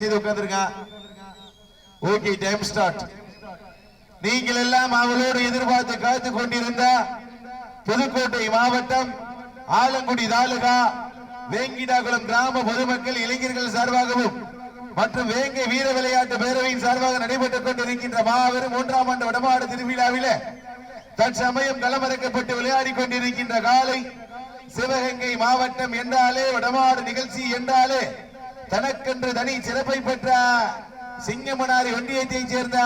செய்து okay time start நீங்கள் எல்லாம் அவளோடு எதிர்பார்த்து காத்துக் கொண்டிருந்த புதுக்கோட்டை மாவட்டம் ஆலங்குடி தாலுகா வேங்கிடாகுளம் கிராம பொதுமக்கள் இளைஞர்கள் சார்பாகவும் மற்றும் வேங்கை வீர விளையாட்டு பேரவையின் சார்பாக நடைபெற்றுக் கொண்டிருக்கின்ற மாபெரும் மூன்றாம் ஆண்டு வடமாடு திருவிழாவில தற்சமயம் களமிறக்கப்பட்டு விளையாடி கொண்டிருக்கின்ற காலை சிவகங்கை மாவட்டம் என்றாலே வடமாடு நிகழ்ச்சி என்றாலே தனக்கென்று தனி சிறப்பை பெற்ற சிங்கமனாரி ஒன்றியத்தைச் சேர்ந்த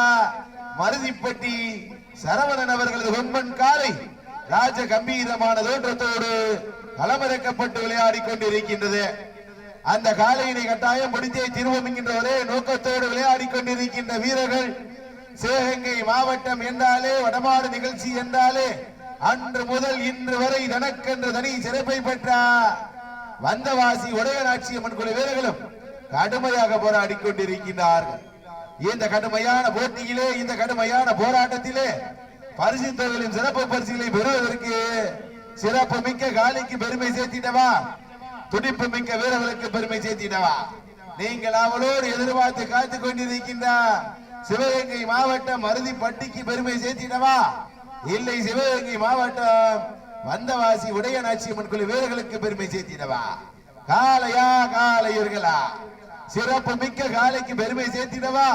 மருதிப்பட்டி சரவணன் அவர்களது ஒன்பன் காலை ராஜ கம்பீரமான தோற்றத்தோடு களமிறக்கப்பட்டு விளையாடி கொண்டிருக்கின்றது. அந்த காலையினை கட்டாயம் முடித்தே திருவோம் என்கின்ற ஒரே நோக்கத்தோடு விளையாடி கொண்டிருக்கின்ற வீரர்கள் சிவகங்கை மாவட்டம் என்றாலே வடமாடு நிகழ்ச்சி என்றாலே அன்று முதல் இன்று வரை தனக்கென்று தனி சிறப்பை பெற்றார் வந்தவாசி உடையராட்சி அம்மன் குழு வீரர்களும் கடுமையாக போராடி கொண்டிருக்கின்றார்கள். இந்த கடுமையான போட்டியிலே இந்த கடுமையான போராட்டத்திலே பரிசு தொகையின் சிறப்பு பரிசுகளை பெறுவதற்கு சிறப்பு மிக்க காலிக்கு பெருமை சேர்த்திடவா? துடிப்பு மிக்க வீரர்களுக்கு பெருமை சேர்த்திடவா? நீங்கள் அவளோடு எதிர்பார்த்து காத்து கொண்டிருக்கின்ற சிவகங்கை மாவட்டம் அறுதிப்பட்டிக்கு பெருமை சேர்த்திடவா? இல்லை சிவகங்கை மாவட்டம் வந்தவாசி உடையநாச்சி அம்மன் குழு வீரர்களுக்கு பெருமை சேர்த்திடவா? காளையா காலையர்களா சிறப்பு மிக்க காலைக்கு பெருமை சேர்த்திடவா?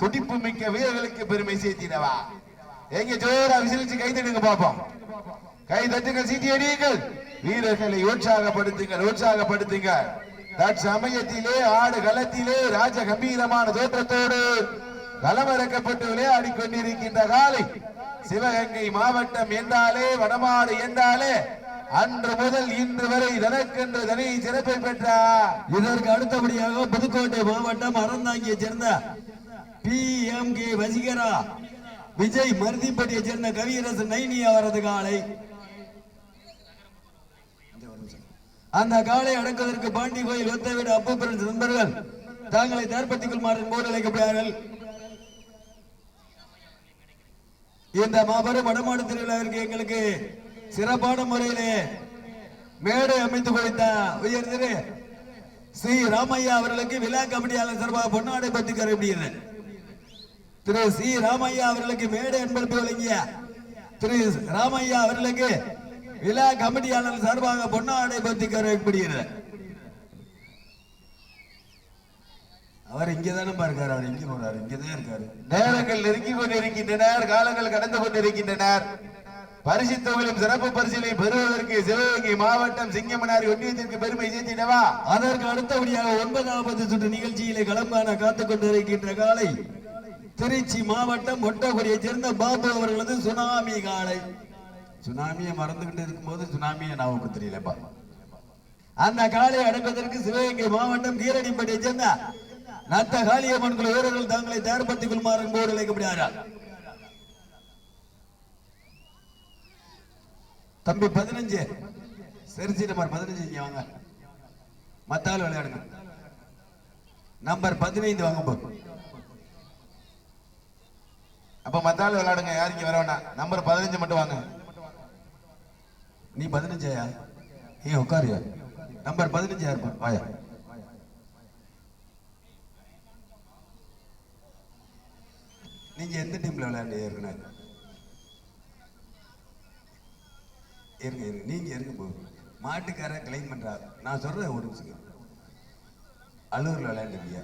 துடிப்பு மிக்க வீரர்களுக்கு பெருமை சேர்த்திடவா? எங்க ஜோரா விசிலிச்சு கை தட்டுங்க பாப்போம். கை தட்டுங்கள் சீட்டி அடியுங்கள். வீரர்களை உற்சாகப்படுத்துங்கள் உற்சாகப்படுத்துங்க தற்சமயத்திலே ஆடு களத்திலே ராஜ கம்பீரமான தோற்றத்தோடு களமிறக்கப்பட்டு விளையாடி கொண்டிருக்கின்ற காலை சிவகங்கை மாவட்டம் என்றாலே வடமாடு என்றாலே அன்று முதல் இன்று வரை தனக்கென்று தனி சிறப்பை பெற்றார். இதற்கு அடுத்தபடியாக புதுக்கோட்டை மாவட்டம் அறந்தாங்கியை சேர்ந்த P M K Vaseegara Vijay மருதிப்பட்டியை சேர்ந்த கவியரசு நைனி அவரது காலை. அந்த காலை அடக்குவதற்கு பாண்டி கோயில் ஒத்தவீடு அப்பபுரன் நண்பர்கள். தாங்களை தயார்படுத்திக் கொள்ளுமாறு போர்டு அழைக்கப்படுகிறார்கள். இந்த மாபெரும் வடமாடு திருவிழாவிற்கு எங்களுக்கு சிறப்பான முறையிலே மேடை அமைத்து கொடுத்த உயர் திரு ஸ்ரீ ராமையா அவர்களுக்கு விழா கமிட்டியாளர் சார்பாக பொன்னாடை பற்றி கருப்பிடுகிறது திரு சி ராமையா அவர்களுக்கு மேடை அன்பளிப்பு வழங்கிய திரு ராமையா அவர்களுக்கு விழா கமிட்டியாளர் சார்பாக பொன்னாடை பற்றி கருப்பிடுகிறது அவர் இங்கதானே இருக்காரு அவர் இங்க போறாரு இங்கதான் இருக்காரு. நேரங்கள் நெருங்கி கொண்டிருக்கின்றனர் காலங்கள் கடந்து கொண்டிருக்கின்றனர். பரிசு தொகையிலும் சிறப்பு பரிசிலை பெறுவதற்கு சிவகங்கை மாவட்டம் சிங்கமனாரி ஒன்றியத்திற்கு பெருமை சேர்த்திடவா? அதற்கு அடுத்தபடியாக ஒன்பதாவது சுற்று நிகழ்ச்சியிலே களம் காண காத்துக் கொண்டிருக்கின்ற காலை திருச்சி மாவட்டம் ஒட்டக்குடியை சேர்ந்த பாபு அவர்களது சுனாமி காலை. சுனாமியை மறந்துகிட்டு இருக்கும்போது சுனாமியை நாவுக்கு தெரியலப்பா. அந்த காலை அடைப்பதற்கு சிவகங்கை மாவட்டம் கீரடிப்பட்டியை சேர்ந்த நத்த காளியம்மன் குழு வீரர்கள் தங்களை தயார்படுத்திக் கொள்ளுமாறு போர்டு அழைக்கப்படுகிறார் தம்பி பதினஞ்சு. சரிச்சி நம்பர் பதினஞ்சு இங்க வாங்க. மத்த ஆள் விளையாடுங்க. நம்பர் பதினைந்து வாங்க போ. அப்ப மத்தாள் விளையாடுங்க யார் இங்க வர வேண்டாம் நம்பர் பதினஞ்சு மட்டும் வாங்க. நீ பதினஞ்சாயா நீ உட்காருயா நம்பர் பதினஞ்சு யாருப்பா வாயா. நீங்க எந்த டீம்ல விளையாண்டு ஏற்கனவே இருங்க இருங்க நீங்க இருங்க போ. மாட்டுக்கார கிளைம் பண்றா. நான் சொல்றேன் ஒரு நிமிஷம். அள்ளூர்ல விளையாண்டுருக்கியா?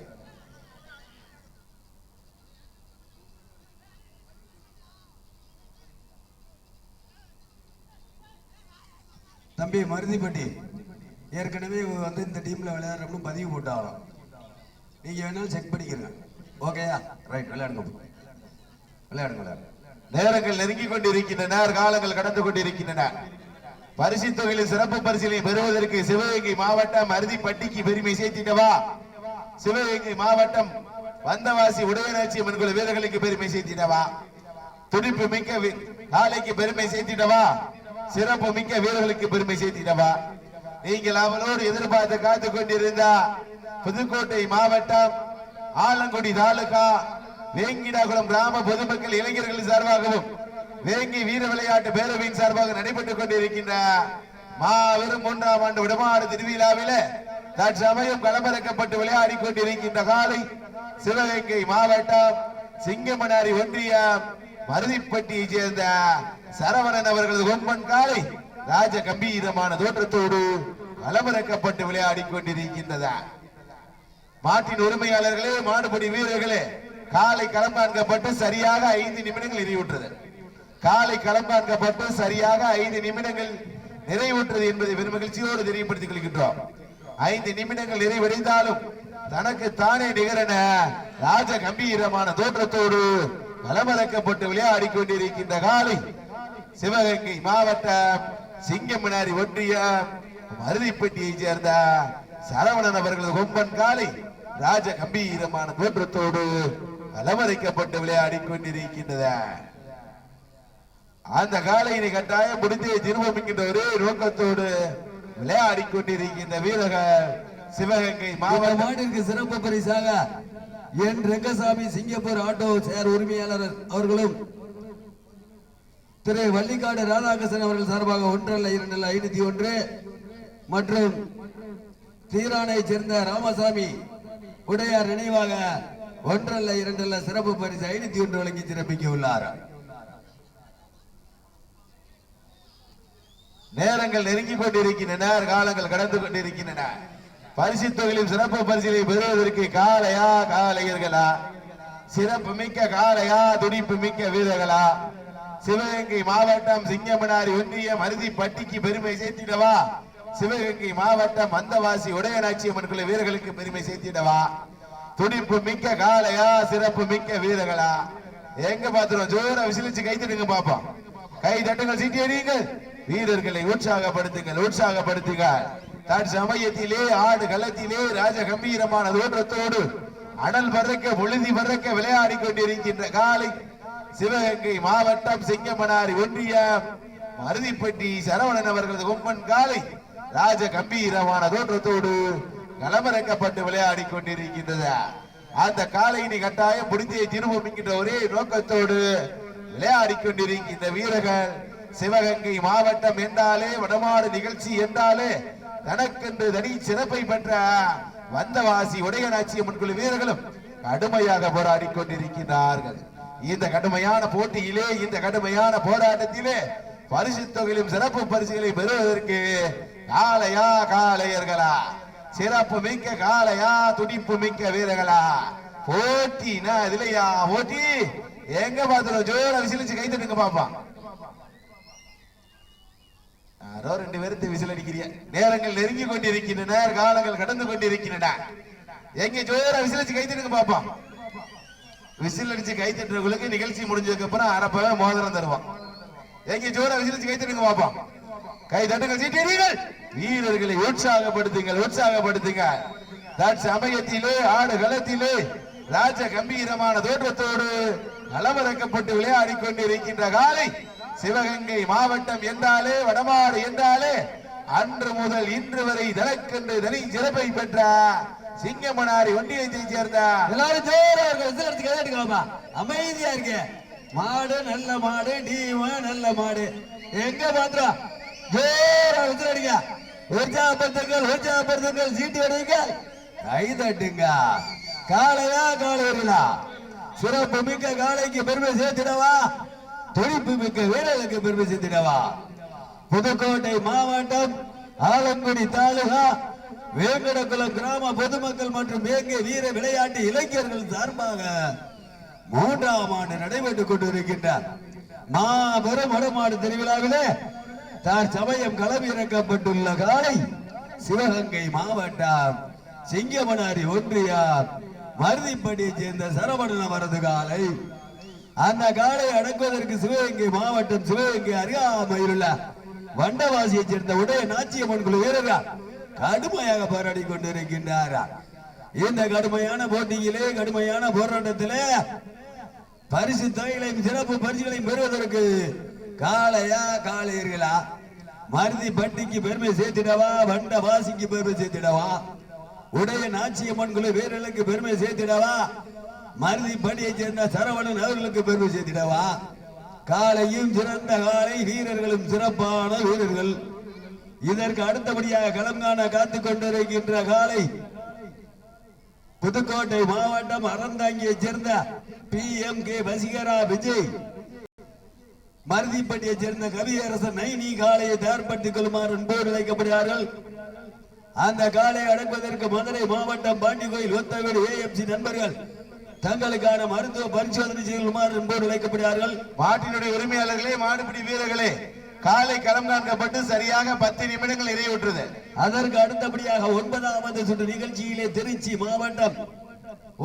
தம்பி மருதிப்பட்டி. ஏற்கனவே வந்து இந்த டீம்ல விளையாடுறப்போ பதிவு போட்டாலும் நீங்க வேணாலும் செக் பண்ணிக்கிறேன். ஓகேயா ரைட் விளையாடுங்க நேரங்கள் நெருங்கி கொண்டிருக்கின்றனர் காலங்கள் கடந்து கொண்டிருக்கின்றன. பரிசு தொகையில் சிறப்பு பரிசீலனை பெறுவதற்கு சிவகங்கை மாவட்டம் அருதிப்பட்டிக்கு பெருமை சேர்த்திட்டவா? சிவகங்கை மாவட்டம் வந்தவாசி உடையநாச்சி அம்மன் வீரர்களுக்கு பெருமை சேர்த்திடவா துடிப்பு மிக்க நாளைக்கு பெருமை சேர்த்திடவா சிறப்பு மிக்க வீரர்களுக்கு பெருமை சேர்த்திடவா நீங்கள் அவளோடு எதிர்பார்த்து காத்து கொண்டிருந்த புதுக்கோட்டை மாவட்டம் ஆலங்குடி தாலுகா வேங்கிடாகுளம் கிராம பொதுமக்கள் இளைஞர்கள் சார்பாகவும் வேங்கி வீர விளையாட்டு பேரவையின் சார்பாக நடைபெற்றுக் கொண்டிருக்கின்ற மாபெரும் மூன்றாம் ஆண்டு விடமாறு திருவிழாவில தற்சமயம் களமிறக்கப்பட்டு விளையாடி கொண்டிருக்கின்ற காலை சிவகங்கை மாவட்டம் சிங்கமனாரி ஒன்றியம் மருதிப்பட்டியை சேர்ந்த சரவணன் அவர்களது ஒன்பன் காலை ராஜ கம்பீரமான தோற்றத்தோடு களமிறக்கப்பட்டு விளையாடி கொண்டிருக்கின்றதா மாட்டின் உரிமையாளர்களே மாடுபடி வீரர்களே காலை களம்பான்கப்பட்டு சரியாக ஐந்து நிமிடங்கள் நிறைவுற்றது காலை களம்பான்கப்பட்டு சரியாக ஐந்து நிமிடங்கள் நிறைவுற்றது என்பதை பெரும் மகிழ்ச்சியோடு தெரியப்படுத்திக் கொள்கின்றோம். ஐந்து நிமிடங்கள் நிறைவடைந்தாலும் தனக்கு தானே நிகரென ராஜ கம்பீரமான தோற்றத்தோடு களமிறக்கப்பட்டு விளையாடி கொண்டிருக்கின்ற காலை சிவகங்கை மாவட்டம் சிங்கமினாரி ஒன்றியம் மருதிப்பட்டியைச் சேர்ந்த சரவணன் அவர்களது கொம்பன் காலை ராஜ கம்பீரமான தோற்றத்தோடு அலமரிக்கப்பட்டு விளையாடி கொண்டிருக்கின்றது அந்த காலையினை கட்டாயம் முடிந்தே திரும்பம் என்கின்ற ஒரே நோக்கத்தோடு விளையாடி கொண்டிருக்கின்ற வீரர்கள் சிவகங்கை மாட்டிற்கு சிறப்பு பரிசாக என் ரெங்கசாமி சிங்கப்பூர் ஆட்டோ சேர் உரிமையாளர் அவர்களும் திரு வள்ளிக்காடு ராதாகிருஷ்ணன் அவர்கள் சார்பாக ஒன்றல்ல இரண்டல்ல ஐநூத்தி ஒன்று மற்றும் தீரானை சேர்ந்த ராமசாமி உடையார் நினைவாக ஒன்றல்ல இரண்டல்ல சிறப்பு பரிசு ஐநூத்தி ஒன்று வழங்கி சிறப்பிக்க உள்ளார்? நேரங்கள் நெருங்கிக் கொண்டிருக்கின்றன காலங்கள் கடந்து கொண்டிருக்கின்றன. பரிசு தொகையிலும் சிறப்பு பரிசிலை பெறுவதற்கு காலையா காலையர்களா சிறப்பு மிக்க காலையா துடிப்பு மிக்க வீரர்களா? சிவகங்கை மாவட்டம் சிங்கமனாரி ஒன்றியம் அருதி பட்டிக்கு பெருமை சேர்த்திடவா? சிவகங்கை மாவட்டம் மந்தவாசி உடையநாச்சி அம்மன் வீரர்களுக்கு பெருமை சேர்த்திடவா? துடிப்பு மிக்க காளையா சிறப்பு மிக்க வீரர்களா? எங்க பாத்துறோம் ஜோர விசிலிச்சு கைத்தட்டுங்க பாப்போம் கை தட்டுங்கள் சீட்டி அடியுங்கள் வீரர்களை உற்சாகப்படுத்துங்கள் உற்சாகப்படுத்துங்கள் தன் சமயத்திலே ஆடு களத்திலே ராஜ கம்பீரமான தோற்றத்தோடு அனல் பறக்க பொழுதி பறக்க விளையாடி கொண்டிருக்கின்ற காலை சிவகங்கை மாவட்டம் சிங்கமனாரி ஒன்றியம் மருதிப்பட்டி சரவணன் அவர்களது கொம்பன் காலை ராஜ கம்பீரமான தோற்றத்தோடு களமிறக்கப்பட்டு விளையாடி கொண்டிருக்கின்றது? அந்த காலையினை கட்டாயம் முடிந்தே திரும்பும் என்கின்ற ஒரே நோக்கத்தோடு விளையாடி கொண்டிருக்கின்ற வீரர்கள் சிவகங்கை மாவட்டம் என்றாலே வடமாடு நிகழ்ச்சி என்றாலே தனக்கென்று தனி சிறப்பை பெற்ற வந்தவாசி உடையநாச்சி முன்குழு வீரர்களும் கடுமையாக போராடி கொண்டிருக்கிறார்கள் இந்த கடுமையான போட்டியிலே இந்த கடுமையான போராட்டத்திலே பரிசு தொகையிலும் சிறப்பு பரிசுகளை பெறுவதற்கு காளையா காளையர்களா? சிறப்பு மிக்க காலையா துடிப்பு மிக்க வீரர்களா. போட்டினா இதுலயா? போட்டி? எங்க பாத்துறோம் ஜோர விசிலிச்சு கை தட்டுங்க பாப்பா. யாரோ ரெண்டு பேரும் விசில் அடிக்கிறீங்க நேரங்கள் நெருங்கி கொண்டிருக்கின்றன காலங்கள் கடந்து கொண்டிருக்கின்றன. எங்க ஜோர விசிலிச்சு கை தட்டுங்க பாப்பா. விசில் அடிச்சு கை தட்டுறவங்களுக்கு நிகழ்ச்சி முடிஞ்சதுக்கு அப்புறம் அரப்பவே மோதிரம் தருவான். எங்க ஜோர விசிலிச்சு கை தட்டுங்க பாப்பா. கை தட்டுங்கள் சீட்டடிகள் வீரர்களை உற்சாகப்படுத்துங்கள் உற்சாகப்படுத்துங்க. தன் சமயத்திலே ஆடு களத்திலே ராஜ கம்பீரமான தோற்றத்தோடு அளவறக்கப்பட்டு விளையாடி கொண்டிருக்கின்ற காலை சிவகங்கை மாவட்டம் என்றாலே வடமாடு என்றாலே அன்று முதல் இன்று வரை தனக்கென்று தனி சிறப்பை பெற்ற சிங்கமனாரி ஒன்றியத்தை சேர்ந்த எல்லாரும் ஜோரா கேட்டுக்கலாமா அமைதியா இருக்க மாடு நல்ல மாடு நீ நல்ல மாடு. எங்க பாத்துறோம் ஜோரா விசில் அடிங்க. உற்சாகப்படுத்துங்கள் உற்சாகப்படுத்துங்கள் சீட்டு அடிங்கள் கை தட்டுங்க. காலையா காளையர்களா சிறப்பு மிக்க காளைக்கு பெருமை சேர்த்திடவா? துடிப்பு மிக்க வீரர்களுக்கு பெருமை சேர்த்திடவா? புதுக்கோட்டை மாவட்டம் ஆலங்குடி தாலுகா வேங்கடகுளம் கிராம பொதுமக்கள் மற்றும் வேங்கை வீர விளையாட்டு இளைஞர்கள் சார்பாக மூன்றாம் ஆண்டு நடைபெற்றுக் கொண்டிருக்கின்றார் மாபெரும் வடமாடு திருவிழாவிலே தார் சமயம் களமிறக்கப்பட்டுள்ள காலை சிவகங்கை மாவட்டம் சிங்கமனாரி ஒன்றியார் மருதிப்பட்டியை சேர்ந்த சரவணன் அவரது காலை. அந்த காலை அடக்குவதற்கு சிவகங்கை மாவட்டம் சிவகங்கை அருகாமையில் உள்ள வண்டவாசியைச் சேர்ந்த உடைய நாச்சியம்மன் குழு வீரர்கள் கடுமையாக போராடி கொண்டிருக்கின்றார். இந்த கடுமையான போட்டியிலே கடுமையான போராட்டத்திலே பரிசு தொகைகளையும் சிறப்பு பரிசுகளையும் பெறுவதற்கு காளையா காளையர்களா? மருதி பண்டிக்கு பெருமை சேர்த்திடவா? வண்ட வாசிக்கு பெருமை சேர்த்திடவா? உடைய நாச்சியம்மன் வீரர்களுக்கு பெருமை சேர்த்திடவா? மருதி பணியை சேர்ந்த சரவணன் அவர்களுக்கு பெருமை சேர்த்திடவா? காளையும் சிறந்த காளை வீரர்களும் சிறப்பான வீரர்கள். இதற்கு அடுத்தபடியாக களம் காண காத்துக் கொண்டிருக்கின்ற காலை புதுக்கோட்டை மாவட்டம் அறந்தாங்கியை சேர்ந்த P M K Vaseegara Vijay. மருதிப்பட்டியைச் சேர்ந்த கவியரசன் நைனி காளையை தயார்படுத்திக் கொள்ளுமாறு அன்போடு அழைக்கப்படுகிறார்கள். அந்த காலை அடக்குவதற்கு மதுரை மாவட்டம் பாண்டி கோயில் ஒத்தவீடு ஏஎம்சி நண்பர்கள் தங்களுக்கான மருத்துவ பரிசோதனை செய்யுமாறு அன்போடு அழைக்கப்படுகிறார்கள். மாட்டினுடைய உரிமையாளர்களே மாடுபிடி வீரர்களே காலை களம் காண்கப்பட்டு சரியாக பத்து நிமிடங்கள் நிறைவுற்றது. அதற்கு அடுத்தபடியாக ஒன்பதாவது சுற்று நிகழ்ச்சியிலே திருச்சி மாவட்டம்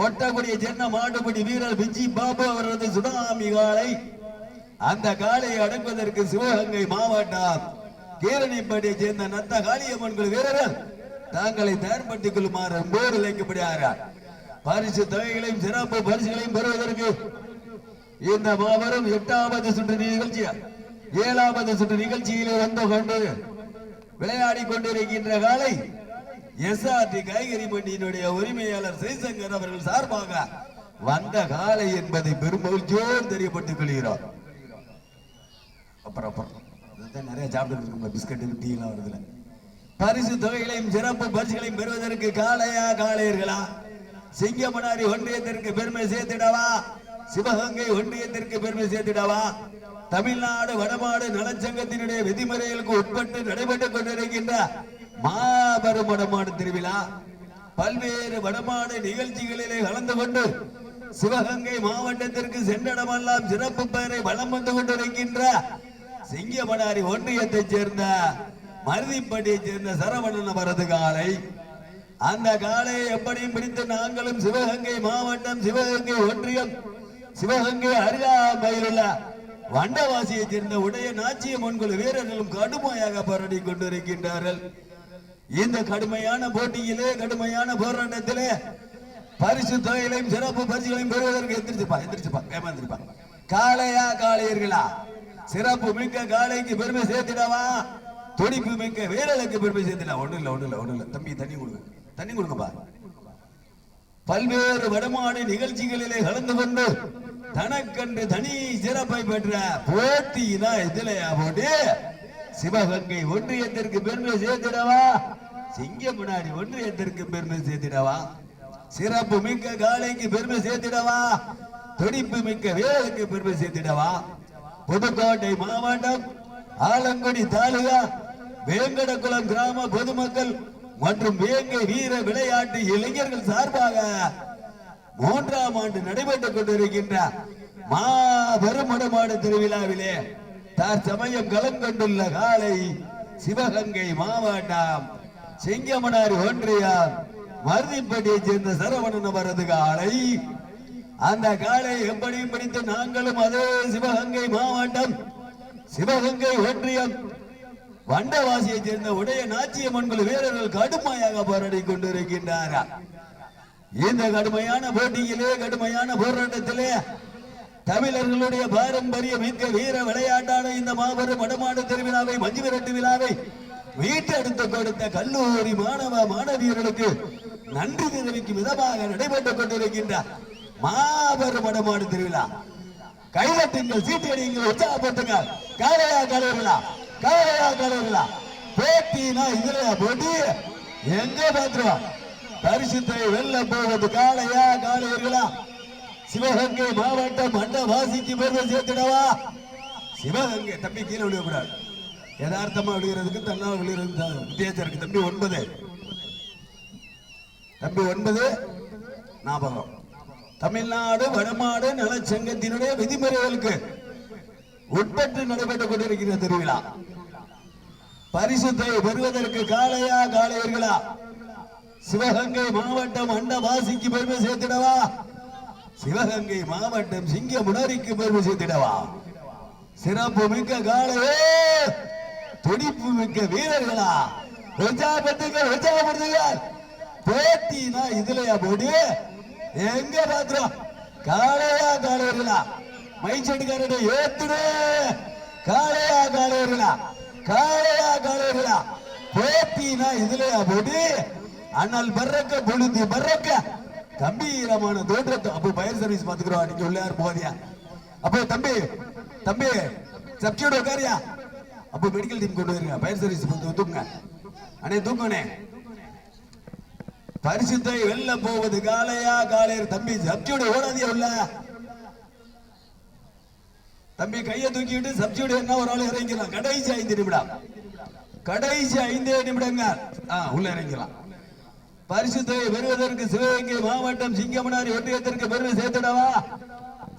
ஒட்டக்குடியை சேர்ந்த மாட்டுப்பிடி வீரர் விஜி பாபு அவரது சுனாமி காலை அந்த காளையை அடக்குவதற்கு சிவகங்கை மாவட்டம் கீரணிப்பட்டியை சேர்ந்த நத்த காளியம்மன் குழு வீரர்கள் தாங்களை தயார்படுத்திக் கொள்ளுமாறு அன்போடு இழைக்கப்படுகிறார் பரிசு தொகைகளையும் சிறப்பு பரிசுகளையும் பெறுவதற்கு இந்த மாபெரும் எட்டாவது சுற்று நிகழ்ச்சி ஏழாவது சுற்று நிகழ்ச்சியிலே வந்து கொண்டு விளையாடி கொண்டிருக்கின்ற காலை எஸ்ஆர்டி காய்கறி மண்டியினுடைய உரிமையாளர் ஸ்ரீசங்கர் அவர்கள் சார்பாக வந்த காலை என்பதை பெரும் மகிழ்ச்சியோடு தெரியப்பட்டுக் கொள்கிறோம். அப்புறம் அப்புறம் இதுதான் நிறைய சாப்பிட்டு இருக்கோம் பிஸ்கட்டு டீ எல்லாம் வருதுல பரிசு தொகைகளையும் சிறப்பு பரிசுகளையும் பெறுவதற்கு காளையா காளையர்களா? சிங்கமனாரி ஒன்றியத்திற்கு பெருமை சேர்த்திடவா? சிவகங்கை ஒன்றியத்திற்கு பெருமை சேர்த்திடவா? தமிழ்நாடு வடமாடு நலச்சங்கத்தினுடைய விதிமுறைகளுக்கு உட்பட்டு நடைபெற்றுக் கொண்டிருக்கின்ற மாபெரும் வடமாடு திருவிழா. பல்வேறு வடமாடு நிகழ்ச்சிகளிலே கலந்து கொண்டு சிவகங்கை மாவட்டத்திற்கு சென்றடமெல்லாம் சிறப்பு பெயரை வளம் வந்து கொண்டிருக்கின்ற சிங்கமனாரி ஒன்றியத்தைச் சேர்ந்த மருதிப்பட்டியைச் சேர்ந்த சரவணன் அவரது காலை. அந்த காலை எப்படியும் பிடித்து நாங்களும் சிவகங்கை மாவட்டம் சிவகங்கை ஒன்றியம் சிவகங்கை அருகாமையில் உள்ள வண்டவாசியைச் சேர்ந்த உடைய நாச்சிய முன்குழு வீரர்களும் கடுமையாக போராடி கொண்டிருக்கின்றார்கள். இந்த கடுமையான போட்டியிலே கடுமையான போராட்டத்திலே பரிசு தொகைகளையும் சிறப்பு பரிசுகளையும் பெறுவதற்கு எந்திரிச்சுப்பா எந்திரிச்சுப்பா ஏமாந்திருப்பா. காளையா காளையர்களா? சிறப்பு மிக்க காளைக்கு பெருமை சேர்த்திடவா துடிப்பு மிக்க வீரர்களுக்கு பெருமை சேர்த்திடா. ஒண்ணு இல்ல ஒண்ணு இல்ல ஒண்ணு இல்ல. தம்பி தண்ணி கொடுங்க. தண்ணி கொடுங்கப்பா. பல்வேறு வடமாடு நிகழ்ச்சிகளிலே கலந்து கொண்டு தனக்கன்று தனி சிறப்பை பெற்ற போட்டியினா இதுலயா போட்டு சிவகங்கை ஒன்றியத்திற்கு பெருமை சேர்த்திடவா? சிங்கமுனாடி ஒன்றியத்திற்கு பெருமை சேர்த்திடவா? சிறப்பு மிக்க காளைக்கு பெருமை சேர்த்திடவா? துடிப்பு மிக்க வேலுக்கு பெருமை சேர்த்திடவா? புதுக்கோட்டை மாவட்டம் ஆலங்குடி தாலுகா வேங்கடகுளம் கிராம பொதுமக்கள் மற்றும் வேங்கை வீர விளையாட்டு இளைஞர்கள் சார்பாக மூன்றாம் ஆண்டு நடைபெற்றுக் கொண்டிருக்கின்ற மாபெரும் மடமாடு திருவிழாவிலே தற்சமயம் களம் காலை சிவகங்கை மாவட்டம் செங்கமனார் ஒன்றியம் மருதிப்பட்டியைச் சேர்ந்த சரவணன் அவரது காலை அந்த காலை எப்படியும் பிடித்து நாங்களும் அதே சிவகங்கை மாவட்டம் சிவகங்கை ஒன்றியம் வண்டவாசியைச் சேர்ந்த உடைய நாச்சிய மண்குழு வீரர்கள் கடுமையாக போராடி கொண்டிருக்கின்றார்கள். இந்த கடுமையான போட்டியிலே கடுமையான போராட்டத்திலே தமிழர்களுடைய பாரம்பரிய மிக்க வீர விளையாட்டான இந்த மாபெரும் வடமாடு திருவிழாவை மஞ்சு விரட்டு விழாவை வீட்டெடுத்து கொடுத்த கல்லூரி மாணவ மாணவியர்களுக்கு நன்றி தெரிவிக்கும் விதமாக நடைபெற்றுக் கொண்டிருக்கின்றார். மாபெரும் வடமாடு திருவிழா. கைதட்டுங்கள் சீட்டடிங்கள் உற்சாகப்படுத்துங்கள். காலையா காலையா காலையா காலையா போட்டினா இதுலயா போட்டி. எங்க பாத்துருவோம் பரிசுத்தை வெல்ல போவது காளையா காளையர்களா? சிவகங்கை மாவட்டம் மண்ட வாசிக்கு பெருமை சேர்த்திடவா? சிவகங்கை தம்பி கீழே விழுகக்கூடாது. யதார்த்தமா விழுகிறதுக்கு தன்னால் விழுகிறது வித்தியாசம் இருக்கு. தம்பி ஒன்பது. தம்பி ஒன்பது ஞாபகம். தமிழ்நாடு வடமாடு நலச்சங்கத்தினுடைய விதிமுறைகளுக்கு உட்பட்டு நடைபெற்றுக் கொண்டிருக்கிற திருவிழா. பரிசுத்தை பெறுவதற்கு காளையா காளையர்களா? சிவகங்கை மாவட்டம் அண்டவாசிக்கு பெருமை சேர்த்திடவா? சிவகங்கை மாவட்டம் சிங்க முனரிக்கு பெருமை சேர்த்திடவா? சிறப்பு மிக்க காளையே! துடிப்பு மிக்க வீரர்களா? உற்சாகப்படுத்துங்கள் உற்சாகப்படுத்துங்கள் போட்டினா இதுலயா போட்டி? எங்க பாக்குறோம்? காளையா காளையர்களா மைச்சடிக்காரட ஏத்துடு. காளையா காளையர்களா காளையா காளையர்களா போட்டினா இதுலயா போட்டி அண்ணல் பறக்க பொழுது பறக்க. கம்பீரமான தோற்றத்தை. அப்போ பயர் சர்வீஸ் பாத்துக்கிறோம் நீங்க உள்ள யார் போதியா அப்போ தம்பி தம்பி சப்ஜியோட உட்காரியா அப்போ மெடிக்கல் டீம் கொண்டு வருங்க பயர் சர்வீஸ் வந்து தூக்குங்க அண்ணே தூங்கணே பரிசுத்தை வெல்ல போவது காலையா காலையர் தம்பி சப்ஜியோட ஓடாதியா உள்ள? தம்பி கையை தூக்கிட்டு சப்ஜியோட என்ன ஒரு ஆள் இறங்கிக்கலாம் கடைசி ஐந்து நிமிடம். கடைசி ஐந்தே நிமிடங்க. உள்ள இறங்கிக்கலாம் பரிசுத்தை பெறுவதற்கு சிவகங்கை மாவட்டம் சிங்கமனாரி ஒன்றியத்திற்கு பெருமை சேர்த்திடவா?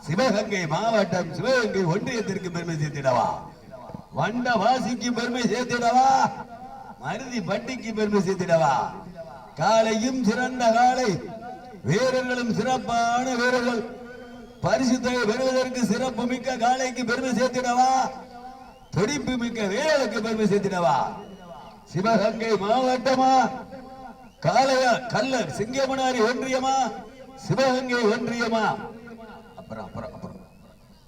சிவகங்கை மாவட்டம் சிவகங்கை ஒன்றியத்திற்கு பெருமை சேர்த்திடவா? வண்ட வாசிக்கு பெருமை சேர்த்திடவா? மருதி பட்டிக்கு பெருமை சேர்த்திடவா? காலையும் சிறந்த காலை. வீரர்களும் சிறப்பான வீரர்கள். பரிசுத்தை பெறுவதற்கு சிறப்பு மிக்க காளைக்கு பெருமை சேர்த்திடவா? துடிப்பு மிக்க வீரர்களுக்கு பெருமை சேர்த்திடவா? சிவகங்கை மாவட்டமா? காளையா கல்லர் சிங்கமனாரி ஒன்றியமா? சிவகங்கை ஒன்றியமா? அப்புறம் அப்புறம் அப்புறம்.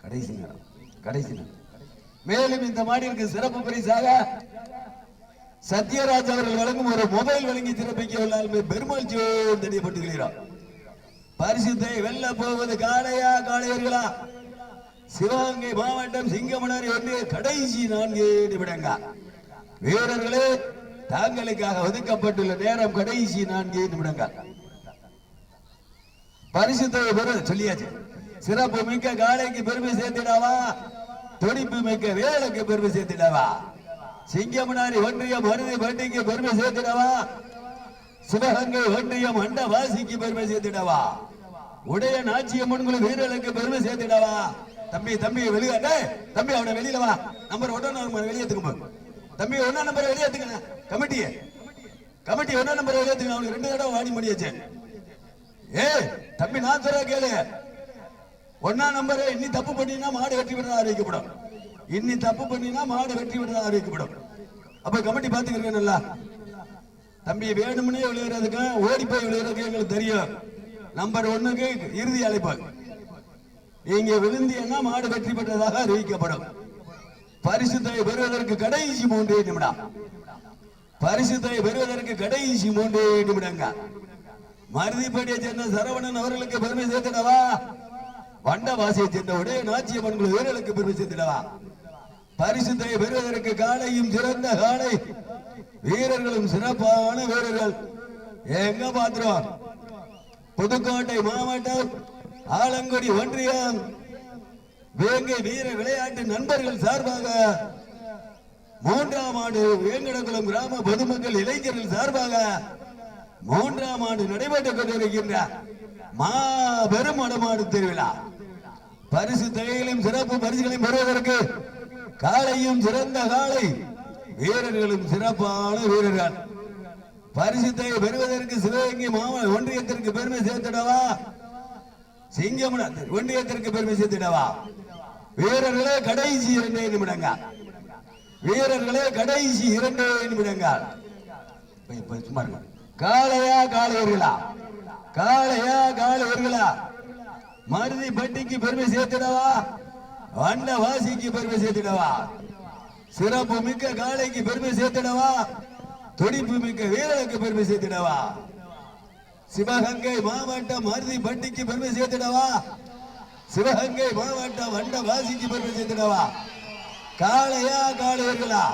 கடைசி நேரம் கடைசி நேரம். மேலும் இந்த மாடிற்கு சிறப்பு பரிசாக சத்யராஜ் அவர்கள் வழங்கும் ஒரு மொபைல் வழங்கி சிறப்பிக்க உள்ளால் பெருமாள் ஜோன் தெரியப்பட்டுகிறார் பரிசுத்தை வெல்ல போவது காளையா காளையர்களா? சிவகங்கை மாவட்டம் சிங்கமணர் என்று கடைசி நான்கு நிமிடங்க. வீரர்களே தாங்களுக்காக ஒதுக்கப்பட்டுள்ள நேரம் கடைசி நான்கு நிமிடங்க. பரிசுத்தை பெரு சொல்லியாச்சு. சிறப்பு மிக்க காளைக்கு பெருமை சேர்த்திடாவா? துடிப்பு மிக்க வேலைக்கு பெருமை சேர்த்திடாவா? சிங்கமனாரி ஒன்றியம் மருதி பண்டிக்கு பெருமை சேர்த்திடவா? சிவகங்கை ஒன்றியம் அண்ட வாசிக்கு பெருமை சேர்த்திடவா? உடைய நாச்சியம்மன்குழு வீரர்களுக்கு பெருமை சேர்த்திடவா? தம்பி தம்பி வெளியே தம்பி அவனை வெளியில வா. நம்பர் ஒன்னா நம்பர் தம்பி ஒன்னா நம்பர் வெளியேத்துங்க கமிட்டிய. கமிட்டி ஒன்னா நம்பர் வெளியேத்துக்க அவனுக்கு ரெண்டு தடவை வாடி முடியாச்சு. ஏய் தம்பி நான் சொல்ற கேளு. ஒன்னா நம்பர் இன்னி தப்பு பண்ணினா மாடு வெற்றி பெற அறிவிக்கப்படும். இன்னி தப்பு பண்ணினா மாடு வெற்றி பெற்றதா அறிவிக்கப்படும். அப்ப கமிட்டி பாத்துக்கிறேன் நல்லா. தம்பி வேணும்னே விளையாடுறதுக்கு ஓடி போய் விளையாடுறதுக்கு எங்களுக்கு தெரியும். நம்பர் ஒண்ணுக்கு இறுதி அழைப்பு. நீங்க விழுந்தீங்கன்னா மாடு வெற்றி பெற்றதாக அறிவிக்கப்படும். பரிசுத்தை பெறுவதற்கு கடைசி மூன்றே நிமிடம். பரிசுத்தை பெறுவதற்கு கடைசி மூன்றே நிமிடங்க. மருதிப்படியை சேர்ந்த சரவணன் அவர்களுக்கு பெருமை சேர்த்துடவா? வண்டவாசியை சேர்ந்த உடைய நாச்சியம்மன் குழு வீரர்களுக்கு பெருமை சேர்த்துடவா? பரிசுத்தை பெறுவதற்கு காலையும் சிறந்த காலை வீரர்களும் சிறப்பான வீரர்கள். எங்க பாத்திரம் புதுக்கோட்டை மாவட்டம் ஆலங்குடி ஒன்றியம். வேங்கை வீர விளையாட்டு நண்பர்கள் சார்பாக மூன்றாம் ஆண்டு வேங்கடகுளம் கிராம பொதுமக்கள் இளைஞர்கள் சார்பாக மூன்றாம் ஆண்டு நடைபெற்றுக் கொண்டிருக்கின்ற மாபெரும் மடமாடு திருவிழா. பரிசு தொகையிலும் சிறப்பு பரிசுகளையும் பெறுவதற்கு காலையும் சிறந்த காலை வீரர்களும் சிறப்பான வீரர்கள். பரிசுத்தை பெறுவதற்கு சிவகங்கை மாவட்ட ஒன்றியத்திற்கு பெருமை சேர்த்திடவா? சிங்கம் ஒன்றியத்திற்கு பெருமை சேர்த்திடவா? வீரர்களே கடைசி இரண்டே நிமிடங்க வீரர்களே கடைசி இரண்டே நிமிடங்கள். சும்மா காளையா காளையர்களா? காளையா காளையர்களா? மருதி பட்டிக்கு பெருமை சேர்த்திடவா? வண்ட வாசிக்கு பெருமை சேர்த்திடவா? சிறப்பு மிக்க காளைக்கு பெருமை சேர்த்திடவா? துடிப்பு மிக்க வீரனுக்கு பெருமை சேர்த்திடவா? சிவகங்கை மாவட்டம் மருதி பட்டிக்கு பெருமை சேர்த்திடவா? சிவகங்கை மாவட்டம் வண்ட வாசிக்கு பெருமை சேர்த்திடவா? காளையா காளையர்களா?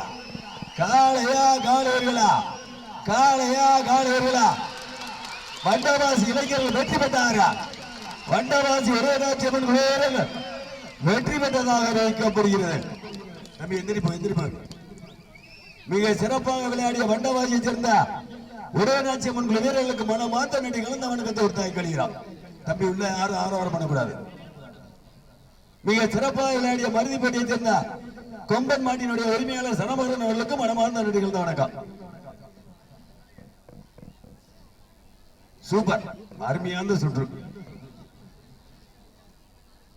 காளையா காளையர்களா? காளையா காளையர்களா? வண்டவாசி இளைஞர்கள் வெற்றி பெற்றார்கள்? வண்டவாசி ஒரேராட்சியம்மன் வீரர்கள் வெற்றி பெற்றதாக அறிவிக்கப்படுகிறது நம்ம எந்திரிப்போம் எந்திரிப்போம் மிக சிறப்பாக விளையாடிய வண்டவாசியை சேர்ந்த உடனாட்சியம்மன் குழு வீரர்களுக்கு மன மாத்த நடி கலந்த வணக்கத்தை ஒரு தாய் கழிகிறான் தம்பி உள்ள யாரும் ஆரவாரம் பண்ணக்கூடாது. மிக சிறப்பாக விளையாடிய மருதிப்பட்டியை சேர்ந்த கொம்பன் மாட்டினுடைய உரிமையாளர் சனமகன் அவர்களுக்கு மனமார்ந்த நடிகள் தான் வணக்கம். சூப்பர். அருமையான சுற்று.